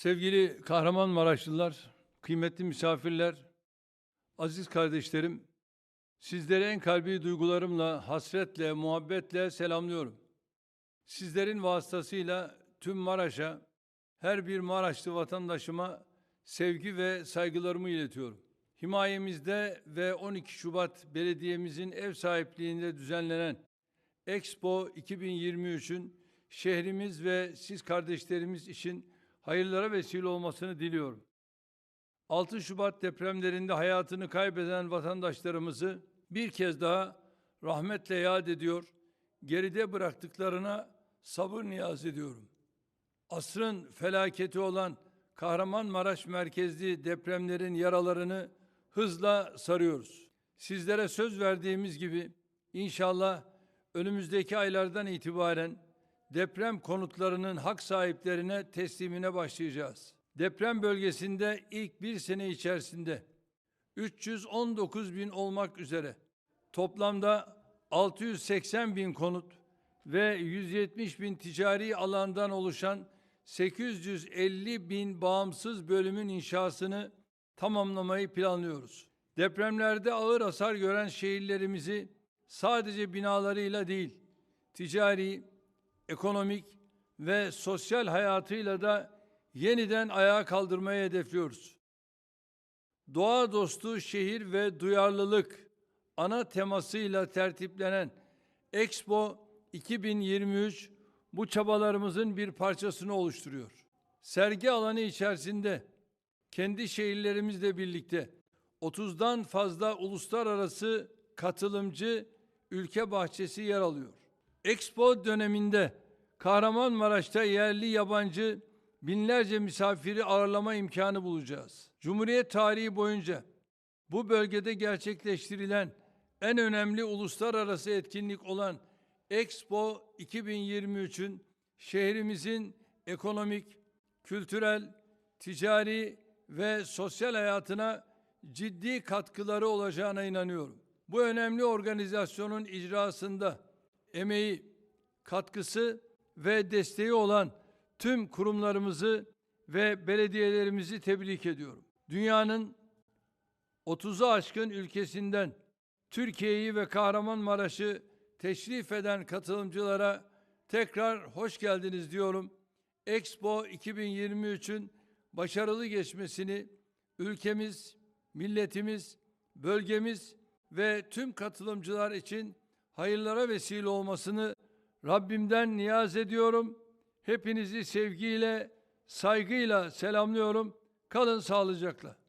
Sevgili Kahramanmaraşlılar, kıymetli misafirler, aziz kardeşlerim, sizleri en kalbi duygularımla, hasretle, muhabbetle selamlıyorum. Sizlerin vasıtasıyla tüm Maraş'a, her bir Maraşlı vatandaşıma sevgi ve saygılarımı iletiyorum. Himayemizde ve 12 Şubat Belediye'mizin ev sahipliğinde düzenlenen Expo 2023'ün şehrimiz ve siz kardeşlerimiz için hayırlara vesile olmasını diliyorum. 6 Şubat depremlerinde hayatını kaybeden vatandaşlarımızı bir kez daha rahmetle yad ediyor, geride bıraktıklarına sabır niyaz ediyorum. Asrın felaketi olan Kahramanmaraş merkezli depremlerin yaralarını hızla sarıyoruz. Sizlere söz verdiğimiz gibi inşallah önümüzdeki aylardan itibaren deprem konutlarının hak sahiplerine teslimine başlayacağız. Deprem bölgesinde ilk bir sene içerisinde 319 bin olmak üzere toplamda 680 bin konut ve 170 bin ticari alandan oluşan 850 bin bağımsız bölümün inşasını tamamlamayı planlıyoruz. Depremlerde ağır hasar gören şehirlerimizi sadece binalarıyla değil, ticari, ekonomik ve sosyal hayatıyla da yeniden ayağa kaldırmayı hedefliyoruz. Doğa dostu şehir ve duyarlılık ana temasıyla tertiplenen Expo 2023 bu çabalarımızın bir parçasını oluşturuyor. Sergi alanı içerisinde kendi şehirlerimizle birlikte 30'dan fazla uluslararası katılımcı ülke bahçesi yer alıyor. Expo döneminde Kahramanmaraş'ta yerli yabancı binlerce misafiri ağırlama imkanı bulacağız. Cumhuriyet tarihi boyunca bu bölgede gerçekleştirilen en önemli uluslararası etkinlik olan Expo 2023'ün şehrimizin ekonomik, kültürel, ticari ve sosyal hayatına ciddi katkıları olacağına inanıyorum. Bu önemli organizasyonun icrasında emeği, katkısı ve desteği olan tüm kurumlarımızı ve belediyelerimizi tebrik ediyorum. Dünyanın 30'u aşkın ülkesinden Türkiye'yi ve Kahramanmaraş'ı teşrif eden katılımcılara tekrar hoş geldiniz diyorum. Expo 2023'ün başarılı geçmesini ülkemiz, milletimiz, bölgemiz ve tüm katılımcılar için hayırlara vesile olmasını Rabbimden niyaz ediyorum. Hepinizi sevgiyle, saygıyla selamlıyorum. Kalın sağlıcakla.